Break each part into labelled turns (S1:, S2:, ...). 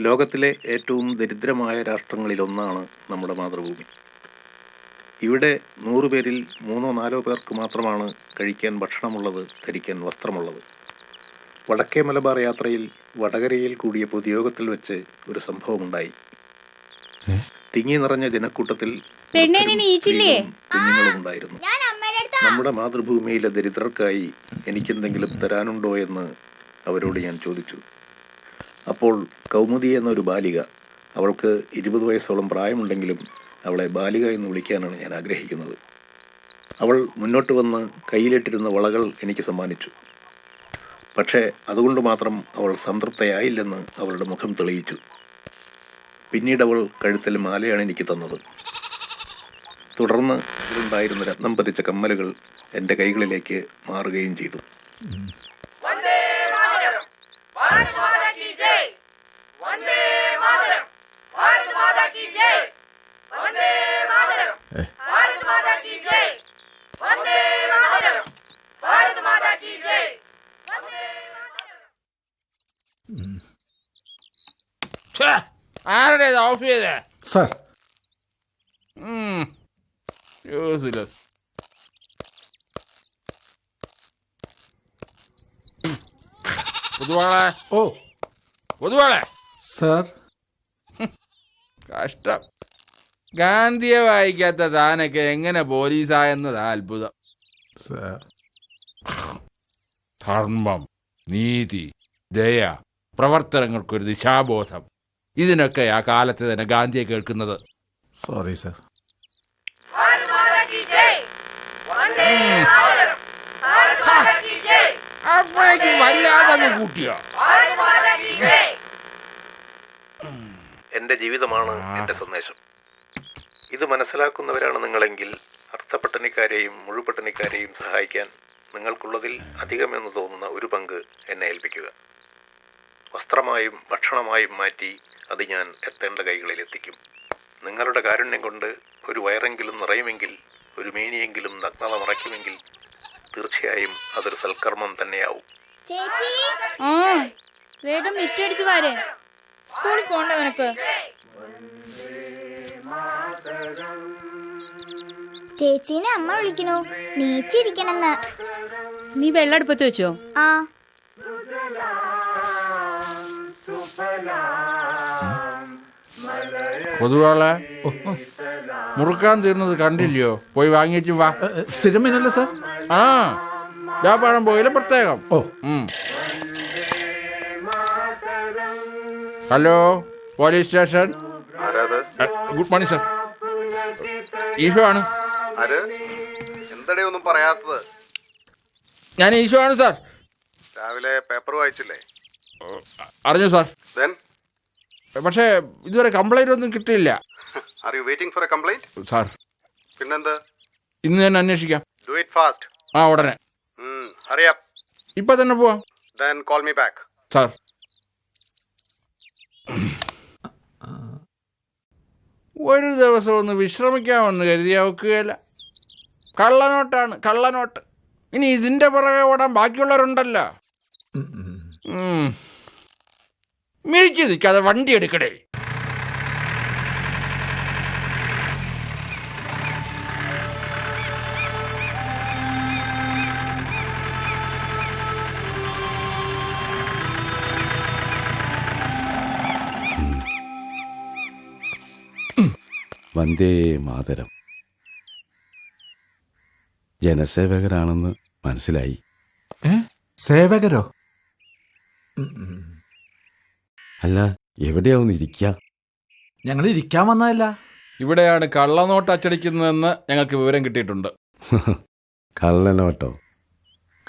S1: ലോകത്തിലെ ഏറ്റവും ദരിദ്രമായ രാഷ്ട്രങ്ങളിലൊന്നാണ് നമ്മുടെ മാതൃഭൂമി. ഇവിടെ നൂറ് പേരിൽ മൂന്നോ നാലോ പേർക്ക് മാത്രമാണ് കഴിക്കാൻ ഭക്ഷണമുള്ളത് ധരിക്കാൻ വസ്ത്രമുള്ളത്. വടക്കേ മലബാർ യാത്രയിൽ വടകരയിൽ കൂടിയ പൊതുയോഗത്തിൽ വെച്ച് ഒരു സംഭവമുണ്ടായി. തിങ്ങി നിറഞ്ഞ ജനക്കൂട്ടത്തിൽ ഉണ്ടായിരുന്നു.
S2: ഞാൻ അമ്മയുടെ അടുത്ത്.
S1: നമ്മുടെ മാതൃഭൂമിയിലെ ദരിദ്രർക്കായി എനിക്കെന്തെങ്കിലും തരാനുണ്ടോ എന്ന് അവരോട് ഞാൻ ചോദിച്ചു. അപ്പോൾ കൗമുദി എന്നൊരു ബാലിക അവൾക്ക് ഇരുപത് വയസ്സോളം പ്രായമുണ്ടെങ്കിലും അവളെ ബാലിക എന്ന് വിളിക്കാനാണ് ഞാൻ ആഗ്രഹിക്കുന്നത്. അവൾ മുന്നോട്ട് വന്ന് കയ്യിലിട്ടിരുന്ന വളകൾ എനിക്ക് സമ്മാനിച്ചു. പക്ഷേ അതുകൊണ്ട് മാത്രം അവൾ സംതൃപ്തയായില്ലെന്ന് അവളുടെ മുഖം തെളിയിച്ചു. പിന്നീട് അവൾ കഴുത്തിൽ മാലയാണ് എനിക്ക് തന്നത്. തുടർന്ന് ഉണ്ടായിരുന്ന രത്നം പതിച്ച കമ്മലുകൾ എന്റെ കൈകളിലേക്ക് മാറുകയും ചെയ്തു.
S3: ആരുടെ ഓഫ് ചെയ്തേ?
S4: സാർ.
S3: യൂസ്ലെസ് പൊതുവാളെ?
S4: ഓ.
S3: പൊതുവാളെ?
S4: സാർ.
S3: കഷ്ടം. ഗാന്ധിയെ വായിക്കാത്ത താനൊക്കെ എങ്ങനെ പോലീസായെന്നതാ അത്ഭുതം.
S4: സാർ.
S3: ധർമ്മം നീതി ദയ പ്രവർത്തനങ്ങൾക്കൊരു ദിശാബോധം. ഇതിനൊക്കെ ആ കാലത്ത് തന്നെ ഗാന്ധിയെ കേൾക്കുന്നത്.
S4: സോറി സർ
S3: എന്റെ വല്ലാതെ കൂട്ടിയോ?
S1: ജീവിതമാണ് എന്റെ സന്ദേശം. ഇത് മനസ്സിലാക്കുന്നവരാണ് നിങ്ങളെങ്കിൽ അർത്ഥപട്ടണിക്കാരെയും മുഴുപട്ടണിക്കാരെയും സഹായിക്കാൻ നിങ്ങൾക്കുള്ളതിൽ അധികമെന്ന് തോന്നുന്ന ഒരു പങ്ക് എന്നെ ഏൽപ്പിക്കുക. വസ്ത്രമായും ഭക്ഷണമായും മാറ്റി അത് ഞാൻ എത്തേണ്ട കൈകളിൽ എത്തിക്കും നിങ്ങളുടെ കാരുണ്യം കൊണ്ട് ഒരു വയറെങ്കിലും നിറയുമെങ്കിൽ ഒരു മേനിയെങ്കിലും നഗ്നത മറയ്ക്കുമെങ്കിൽ തീർച്ചയായും അതൊരു സൽക്കർമ്മം തന്നെയാവും.
S2: ചേച്ചി!
S5: ആ വേഗം മിറ്റടിച്ചു വാരേ. സ്കൂളിൽ പോണ്ട നിനക്ക്.
S2: ചേച്ചീനെ അമ്മ വിളിക്കണു. നീച്ചിരിക്കണെന്ന്
S5: നീ വെള്ളടുപ്പത്ത് വെച്ചോ?
S2: ആ.
S3: പൊതുവാളെ മുറുക്കാൻ തീർന്നത് കണ്ടില്ലയോ? പോയി വാങ്ങിച്ചു വാ.
S4: സ്ഥിരം മീനല്ലേ സാർ?
S3: ആ വ്യാപാരം പോയില്ല പ്രത്യേകം.
S4: ഓ.
S3: Hello police station? Good morning sir. Eesho ആണ്.
S6: ഒന്നും പറയാത്തത്?
S3: ഞാൻ ഈശോ ആണ് സാർ.
S6: രാവിലെ പേപ്പർ വായിച്ചില്ലേ?
S3: അറിഞ്ഞു സാർ? പക്ഷേ ഇതുവരെ കംപ്ലൈന്റ് ഒന്നും കിട്ടിയില്ല.
S6: Are you waiting for a complaint
S3: sir.
S6: പിന്നെന്ത്?
S3: ഇന്ന് തന്നെ അന്വേഷിക്കാം.
S6: ഡു ഇറ്റ് ഫാസ്റ്റ്
S3: ആ ഉടനെ. ഇപ്പൊ തന്നെ പോവാം.
S6: Then call me back
S3: sir. ഒരു ദിവസം ഒന്ന് വിശ്രമിക്കാമെന്ന് കരുതി വെക്കുകയില്ല കള്ളനോട്ടാണ് കള്ളനോട്ട്. ഇനി ഇതിന്റെ പുറകെ ഓടാൻ ബാക്കിയുള്ളവരുണ്ടല്ലോ. ഉം. മിഴിച്ചു നിൽക്കാതെ വണ്ടി എടുക്കടേ.
S7: വന്ദേ മാതരം. ജനസേവകരാണെന്ന് മനസ്സിലായി.
S4: സേവകരോ.
S7: അല്ല എവിടെയാവും ഇരിക്ക?
S4: ഞങ്ങൾ ഇരിക്കാൻ വന്നതല്ല.
S3: ഇവിടെയാണ് കള്ളനോട്ട് അച്ചടിക്കുന്നതെന്ന് ഞങ്ങൾക്ക് വിവരം കിട്ടിയിട്ടുണ്ട്.
S7: കള്ളനോട്ടോ?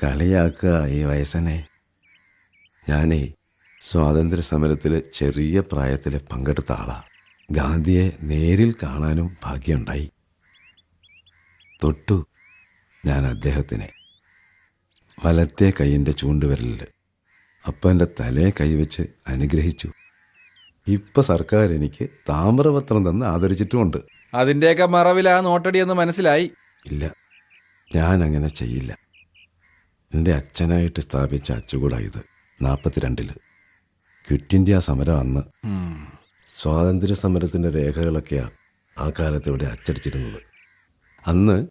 S7: കളിയാക്കുക ഈ വയസ്സനെ. ഞാനേ സ്വാതന്ത്ര്യ സമരത്തിൽ ചെറിയ പ്രായത്തിൽ പങ്കെടുത്ത ആളാ. ഗാന്ധിയെ നേരിൽ കാണാനും ഭാഗ്യമുണ്ടായി. തൊട്ടു ഞാൻ അദ്ദേഹത്തിനെ. വലത്തെ കൈയിന്റെ ചൂണ്ടുവിരലിൽ അപ്പന്റെ തലയെ കൈവച്ച് അനുഗ്രഹിച്ചു. ഇപ്പൊ സർക്കാർ എനിക്ക് താമ്രപത്രം തന്ന് ആദരിച്ചിട്ടുമുണ്ട്.
S3: അതിന്റെയൊക്കെ മറവിലാ നോട്ടടി എന്ന് മനസ്സിലായി.
S7: ഇല്ല ഞാൻ അങ്ങനെ ചെയ്യില്ല. എന്റെ അച്ഛനായിട്ട് സ്ഥാപിച്ച അച്ചുകൂടായത് നാൽപ്പത്തിരണ്ടിൽ. ക്വിറ്റ് ഇന്ത്യ സമരം അന്ന്. സ്വാതന്ത്ര്യ സമരത്തിന്റെ രേഖകളൊക്കെയാണ് ആ കാലത്ത് ഇവിടെ അച്ചടിച്ചിരുന്നത്. അന്ന്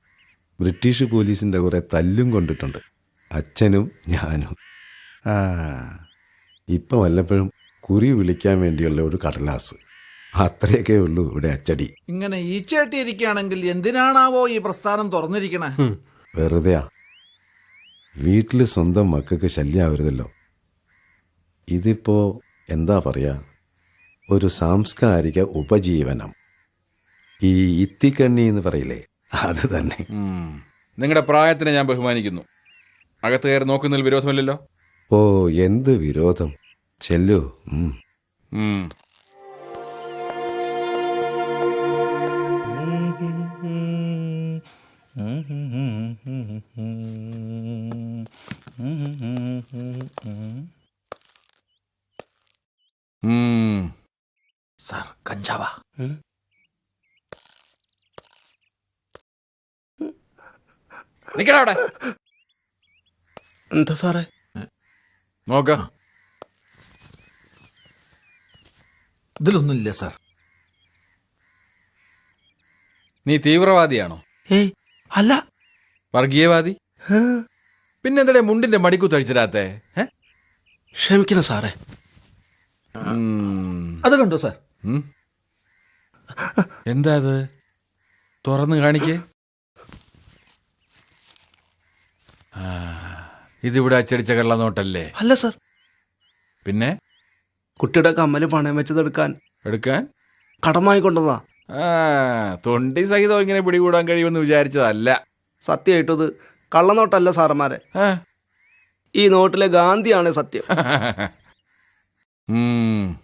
S7: ബ്രിട്ടീഷ് പോലീസിന്റെ കുറേ തല്ലും കൊണ്ടിട്ടുണ്ട്. അച്ഛനും ഞാനും. ആ ഇപ്പം വല്ലപ്പോഴും കുറി വിളിക്കാൻ വേണ്ടിയുള്ള ഒരു കടലാസ്. അത്രയൊക്കെ ഉള്ളൂ ഇവിടെ അച്ചടി.
S4: ഇങ്ങനെ ഈച്ചയാട്ടി ഇരിക്കുകയാണെങ്കിൽ എന്തിനാണാവോ ഈ പ്രസ്ഥാനം തുറന്നിരിക്കണേ?
S7: വെറുതെയാ. വീട്ടിൽ സ്വന്തം മക്കൾക്ക് ശല്യമാവരുതല്ലോ ഇതിപ്പോ എന്താ പറയാ? ഒരു സാംസ്കാരിക ഉപജീവനം. ഈ ഇത്തിക്കണ്ണി എന്ന് പറയില്ലേ? അത് തന്നെ.
S3: നിങ്ങളുടെ പ്രായത്തിനെ ഞാൻ ബഹുമാനിക്കുന്നു. അകത്ത് കയറി നോക്കുന്നതിൽ വിരോധമില്ലല്ലോ?
S7: ഓ എന്ത് വിരോധം. ചെല്ലു.
S4: സാർ കഞ്ചാവാ.
S3: നിക്കടാ അവിടെ.
S8: എന്താ സാറേ?
S3: നോക്ക.
S4: ഇതിലൊന്നുമില്ല സർ.
S3: നീ തീവ്രവാദിയാണോ?
S8: ഏയ് അല്ല.
S3: വർഗീയവാദി?
S8: പിന്നെന്തടേ
S3: പിന്നെന്താ മുണ്ടിന്റെ മടിക്കുത്തഴിച്ചിടാത്തെ ഏ?
S8: ക്ഷമിക്കണം സാറേ.
S4: അത് കണ്ടോ സാർ.
S3: എന്താ അത്? തുറന്ന് കാണിക്കേ. ആ, ഇതിവിടെ അച്ചടിച്ച കള്ളനോട്ടല്ലേ?
S8: അല്ല സർ.
S3: പിന്നെ?
S8: കുട്ടിയുടെ കമ്മൽ പണയം വെച്ചതെടുക്കാൻ
S3: എടുക്കാൻ.
S8: കടമായി കൊണ്ടതാ
S3: ആ തൊണ്ടി സഹിതം ഇങ്ങനെ പിടികൂടാൻ കഴിയുമെന്ന് വിചാരിച്ചതല്ല.
S8: സത്യമായിട്ടത് കള്ളനോട്ടല്ല സാറന്മാരെ.
S3: ആ.
S8: ഈ നോട്ടിലെ ഗാന്ധിയാണ് സത്യം.
S3: ഉം.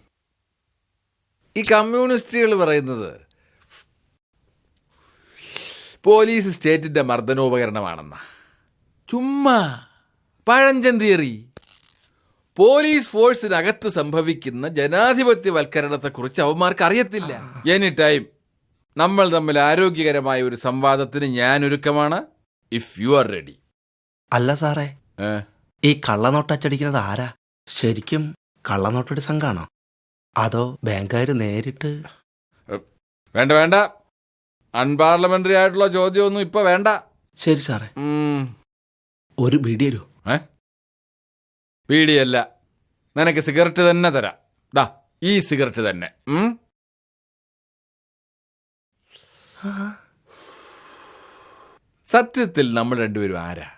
S3: ഈ കമ്മ്യൂണിസ്റ്റുകൾ പറയുന്നത് പോലീസ് സ്റ്റേറ്റിന്റെ മർദ്ദനോപകരണമാണെന്ന. ചുമ്മാ. പഴഞ്ചൻ തിയറി പോലീസ് ഫോഴ്സിനകത്ത് സംഭവിക്കുന്ന ജനാധിപത്യവൽക്കരണത്തെക്കുറിച്ച് അവന്മാർക്ക് അറിയത്തില്ല എനി ടൈം നമ്മൾ തമ്മിൽ ആരോഗ്യകരമായ ഒരു സംവാദത്തിന് ഞാൻ ഒരുക്കമാണ് ഇഫ് യു ആർ റെഡി
S8: അല്ല സാറേ. ഈ കള്ളനോട്ട് അച്ചടിക്കുന്നത് ആരാ? ശരിക്കും കള്ളനോട്ടടി സംഘാണോ? അതോ ബാങ്കുകാർ നേരിട്ട്?
S3: വേണ്ട വേണ്ട. അൺപാർലമെന്ററി ആയിട്ടുള്ള ചോദ്യമൊന്നും ഇപ്പൊ വേണ്ട.
S8: ശരി സാറേ.
S3: ഉം.
S8: ഒരു വീഡിയോ തരൂ
S3: ഏ? ബീഡിയല്ല നിനക്ക് സിഗരറ്റ് തന്നെ തരാം. ദാ ഈ സിഗരറ്റ് തന്നെ. സത്യത്തിൽ നമ്മൾ രണ്ടുപേരും ആരാ?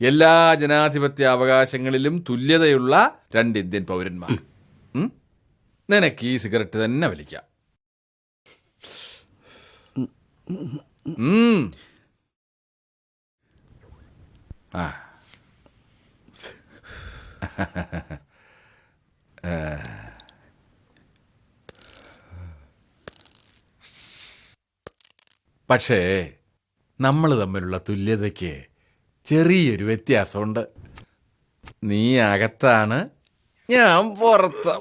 S3: എല്ലാ ജനാധിപത്യ അവകാശങ്ങളിലും തുല്യതയുള്ള രണ്ട് ഇന്ത്യൻ പൗരന്മാർ? നിനക്ക് ഈ സിഗരറ്റ് തന്നെ വലിക്കാം. ഉം. പക്ഷേ നമ്മൾ തമ്മിലുള്ള തുല്യതയ്ക്ക് ചെറിയൊരു വ്യത്യാസമുണ്ട്. നീ അകത്താണ് ഞാൻ പുറത്ത്.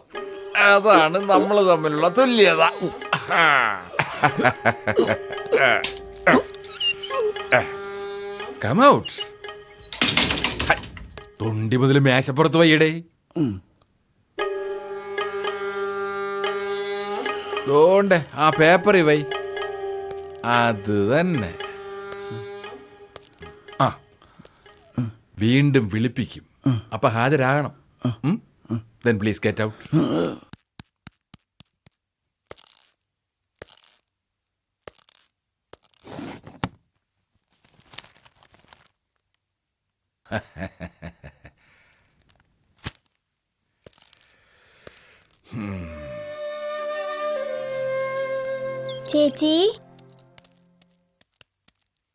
S3: അതാണ് നമ്മൾ തമ്മിലുള്ള തുല്യത. കമൗട്ട് തൊണ്ടി മുതൽ മേശപ്പുറത്ത് വയ്യടേ. തോണ്ടേ ആ പേപ്പർ വൈ. അത് തന്നെ. ആ വീണ്ടും വിളിപ്പിക്കും. അപ്പൊ ഹാജരാകണം. ദെൻ പ്ലീസ് ഗെറ്റ് ഔട്ട്
S2: ചേച്ചി.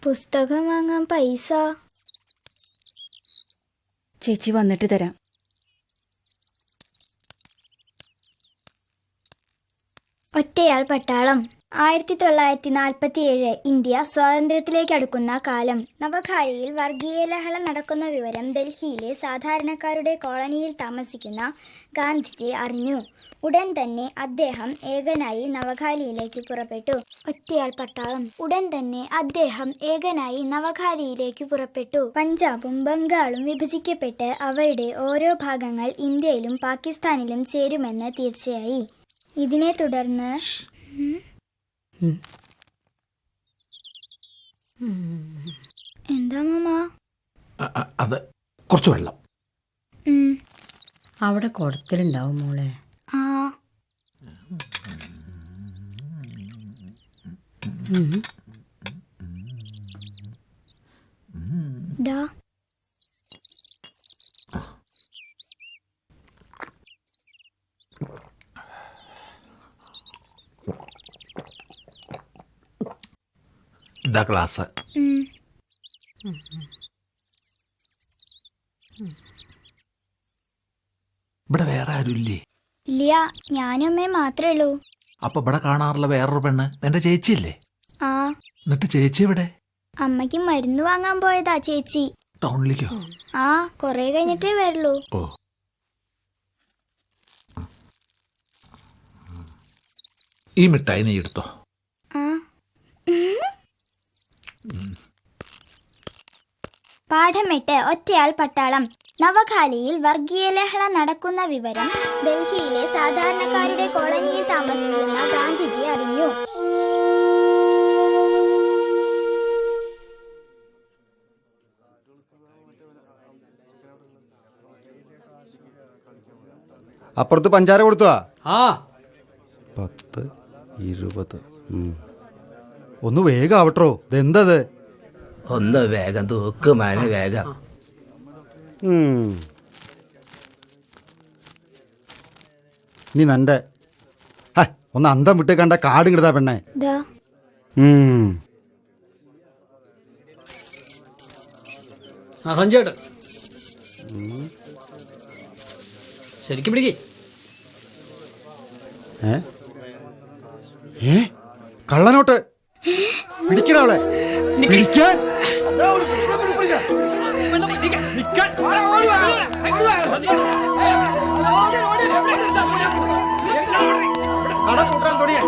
S2: പുസ്തകം വാങ്ങാൻ പൈസ.
S5: ചേച്ചി വന്നിട്ട് തരാം.
S2: ഒറ്റയാൾ പട്ടാളം. ആയിരത്തി തൊള്ളായിരത്തി നാൽപ്പത്തി ഏഴ് ഇന്ത്യ സ്വാതന്ത്ര്യത്തിലേക്ക് അടുക്കുന്ന കാലം. നവഖാലിയിൽ വർഗീയ ലഹള നടക്കുന്ന വിവരം ഡൽഹിയിലെ സാധാരണക്കാരുടെ കോളനിയിൽ താമസിക്കുന്ന ഗാന്ധിജി അറിഞ്ഞു. ഉടൻ തന്നെ അദ്ദേഹം ഏകനായി നവഖാലിയിലേക്ക് പുറപ്പെട്ടു. ഒറ്റയാൾ പട്ടാളം. ഉടൻ തന്നെ അദ്ദേഹം ഏകനായി നവഖാലിയിലേക്ക് പുറപ്പെട്ടു. പഞ്ചാബും ബംഗാളും വിഭജിക്കപ്പെട്ട് അവയുടെ ഓരോ ഭാഗങ്ങൾ ഇന്ത്യയിലും പാകിസ്ഥാനിലും ചേരുമെന്ന് തീർച്ചയായി. ഇതിനെ തുടർന്ന് എന്താ മാമ?
S9: അ- അ- അത് കുറച്ച് വെള്ളം.
S10: അവിടെ കുടത്തിലുണ്ടാവും മോളെ.
S2: ആ. ദാ.
S9: ഇതാ ക്ലാസ്
S2: ഉം,
S9: ഇവിടെ വേറെ ആരുമില്ലേ
S2: ഇല്ല ഞാനും അമ്മയും മാത്രമേ ഉള്ളൂ.
S9: അപ്പൊ ഇവിടെ കാണാറുള്ള വേറൊരു പെണ്ണ് എന്റെ ചേച്ചിയല്ലേ?
S2: ആ.
S9: എന്നിട്ട് ചേച്ചി ഇവിടെ
S2: അമ്മയ്ക്ക് മരുന്ന് വാങ്ങാൻ പോയതാ ചേച്ചി.
S9: ടൗണിലേക്കോ
S2: ആ കൊറേ കഴിഞ്ഞിട്ടേ വരുള്ളൂ.
S9: ഓ ഈ മിഠായി നീ എടുത്തോ
S2: ആ പാഠം എട്ട് ഒറ്റയാൾ പട്ടാളം. നവഖാലിയിൽ വർഗീയ ലഹള നടക്കുന്ന വിവരം ഡൽഹിയിലെ സാധാരണക്കാരുടെ കോളനിയിൽ താമസിക്കുന്ന ഗാന്ധിജി അറിഞ്ഞു.
S11: അപ്പുറത്ത് പഞ്ചാര കൊടുത്തു
S12: ആ.
S13: പത്ത് ഇരുപത്.
S11: ഒന്ന് വേഗം ആവട്ടോ ഇതെന്തത്?
S12: ഒന്ന് വേഗം തൂക്ക് മന വേഗം.
S11: നീ നന്റെ ഒന്ന് അന്തം വിട്ട് കണ്ട കാട് കിടതാ പെണ്ണെ.
S2: ദാ.
S11: ഉം.
S12: ആ സഞ്ജേട്ടൻ ശരിക്കും പിടിക്കേ.
S11: ഏ? കള്ളനോട്ട്. പിടിക്കണ അവളെ പിടിക്കാൻ കട കൂട്ടാൻ തുടങ്ങിയ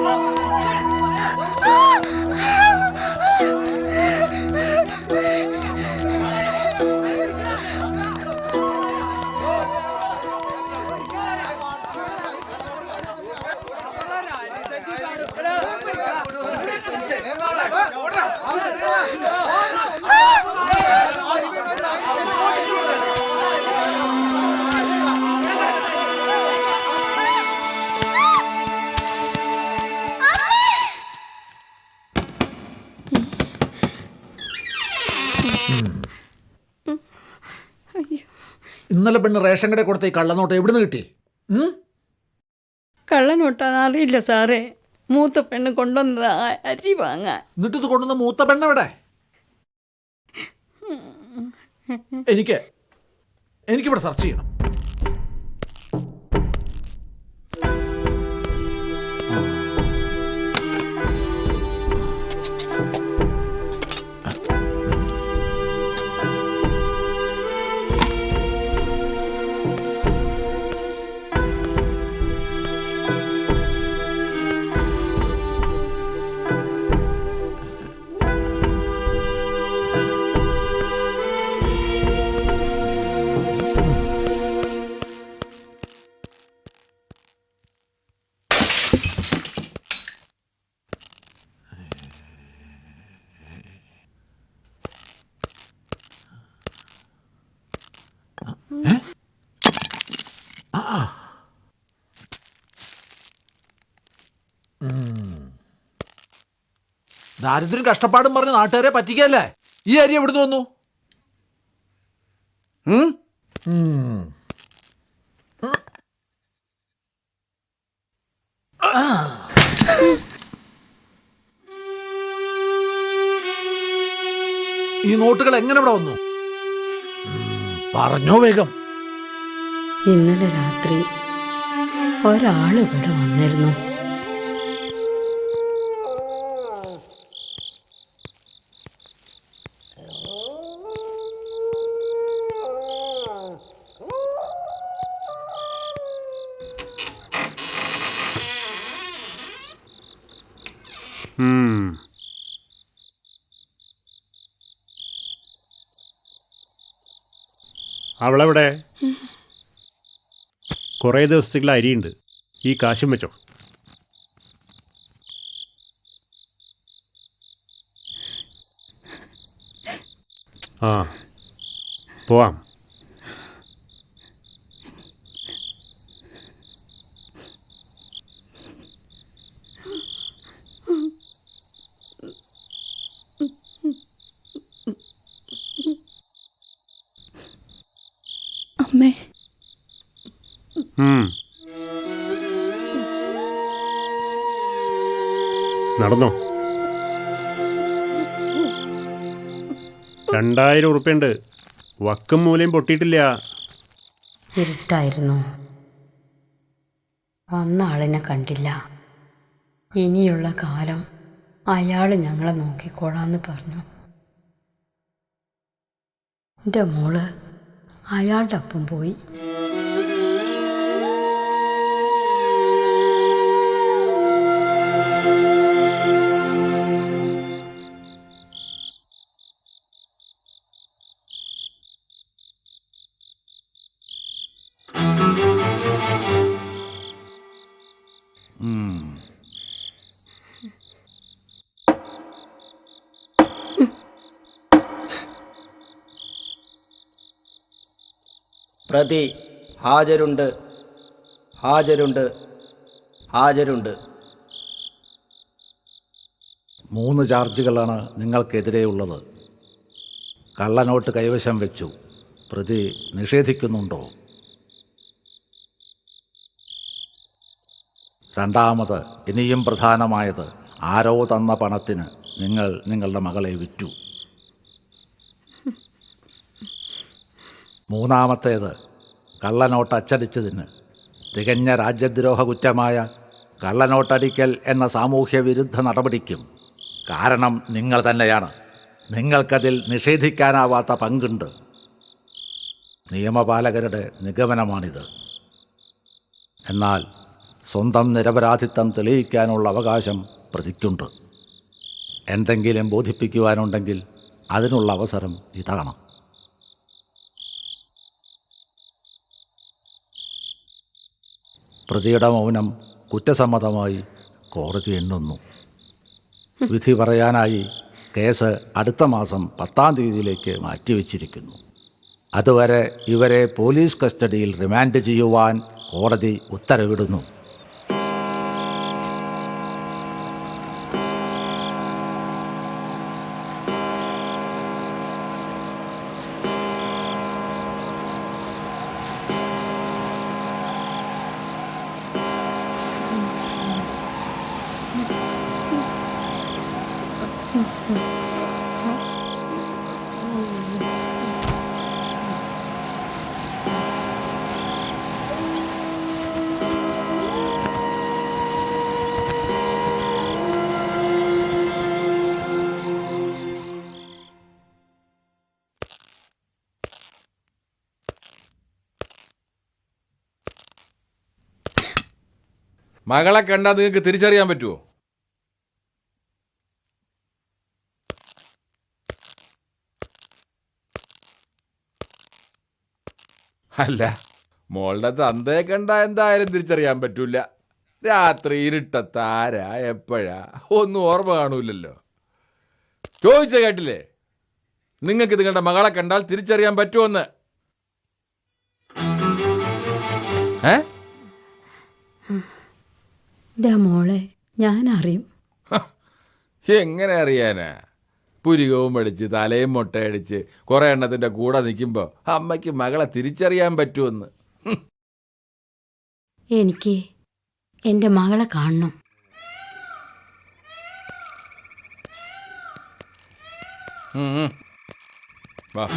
S9: ഇന്നലെ പെണ്ണ് റേഷൻ കടയിൽ കൊടുത്ത ഈ കള്ളനോട്ട് എവിടുന്ന് കിട്ടി? ഉം?
S10: കള്ളനോട്ടാന്ന് അറിയില്ല സാറേ. മൂത്ത പെണ്ണ് കൊണ്ടുവന്നതാ അരി വാങ്ങാൻ.
S9: എന്നിട്ട് ഇത് കൊണ്ടുവന്ന മൂത്ത പെണ്ണവിടെ? എനിക്ക് എനിക്കിവിടെ സെർച്ച് ചെയ്യണം. ദാരിദ്ര്യം കഷ്ടപ്പാടും പറഞ്ഞ് നാട്ടുകാരെ പറ്റിക്കല്ലേ ഈ അരി എവിടുന്ന് വന്നു. ഈ നോട്ടുകൾ എങ്ങനെ ഇവിടെ വന്നു? പറഞ്ഞോ വേഗം.
S10: ഇന്നലെ രാത്രി ഒരാൾ ഇവിടെ വന്നിരുന്നു.
S6: അവളെവിടെ? കുറേ ദിവസത്തേക്കുള്ള അരിയുണ്ട്. ഈ കാശും വെച്ചോ. ആ പോവാം. നടന്നോ? രണ്ടായിരം ഉറുപ്പുണ്ട് വക്കും മൂലയും പൊട്ടിയിട്ടില്ല.
S10: ഇരുട്ടായിരുന്നു. വന്ന ആളിനെ കണ്ടില്ല. ഇനിയുള്ള കാലം അയാൾ ഞങ്ങളെ നോക്കിക്കോളാന്ന് പറഞ്ഞു. എന്റെ മോൾ അയാളുടെ ഒപ്പം പോയി.
S8: പ്രതി ഹാജരുണ്ട് ഹാജരുണ്ട് ഹാജരുണ്ട്.
S4: മൂന്ന് ചാർജുകളാണ് നിങ്ങൾക്കെതിരെയുള്ളത്. കള്ളനോട്ട് കൈവശം വെച്ചു. പ്രതി നിഷേധിക്കുന്നുണ്ടോ? രണ്ടാമത് ഇനിയും പ്രധാനമായത് ആരോ തന്ന പണത്തിന് നിങ്ങൾ നിങ്ങളുടെ മകളെ വിറ്റു. മൂന്നാമത്തേത് കള്ളനോട്ട് അച്ചടിച്ചതിന് തികഞ്ഞ രാജ്യദ്രോഹ കുറ്റമായ കള്ളനോട്ടടിക്കൽ എന്ന സാമൂഹ്യ വിരുദ്ധ നടപടിക്കും കാരണം നിങ്ങൾ തന്നെയാണ്. നിങ്ങൾക്കതിൽ നിഷേധിക്കാനാവാത്ത പങ്കുണ്ട്. നിയമപാലകരുടെ നിഗമനമാണിത്. എന്നാൽ സ്വന്തം നിരപരാധിത്വം തെളിയിക്കാനുള്ള അവകാശം പ്രതിക്കുണ്ട്. എന്തെങ്കിലും ബോധിപ്പിക്കുവാനുണ്ടെങ്കിൽ അതിനുള്ള അവസരം ഇതാണ് പ്രതിയുടെ മൗനം കുറ്റസമ്മതമായി കോടതി എണ്ണുന്നു. വിധി പറയാനായി കേസ് അടുത്ത മാസം പത്താം തീയതിയിലേക്ക് മാറ്റിവെച്ചിരിക്കുന്നു. അതുവരെ ഇവരെ പോലീസ് കസ്റ്റഡിയിൽ റിമാൻഡ് ചെയ്യുവാൻ കോടതി ഉത്തരവിടുന്നു.
S3: മകളെ കണ്ടാൽ നിങ്ങൾക്ക് തിരിച്ചറിയാൻ പറ്റുമോ അല്ല മോളുടെ തന്തയെ കണ്ട എന്തായാലും തിരിച്ചറിയാൻ പറ്റൂല. രാത്രി ഇരുട്ടത്താരാ എപ്പോഴാ? ഒന്നും ഓർമ്മ കാണൂലല്ലോ ചോദിച്ച കേട്ടില്ലേ? നിങ്ങൾക്ക് നിങ്ങളുടെ മകളെ കണ്ടാൽ തിരിച്ചറിയാൻ പറ്റുമെന്ന് ഏ?
S10: എന്റെ മോളെ ഞാൻ അറിയും
S3: എങ്ങനെ അറിയാനാ? പുരികവും അടിച്ച് തലയും മുട്ടയടിച്ച് കുറെ എണ്ണത്തിന്റെ കൂടെ നിൽക്കുമ്പോൾ അമ്മയ്ക്ക് മകളെ തിരിച്ചറിയാൻ പറ്റുമെന്ന്.
S10: എനിക്ക് എന്റെ മകളെ കാണണം.
S3: വാ.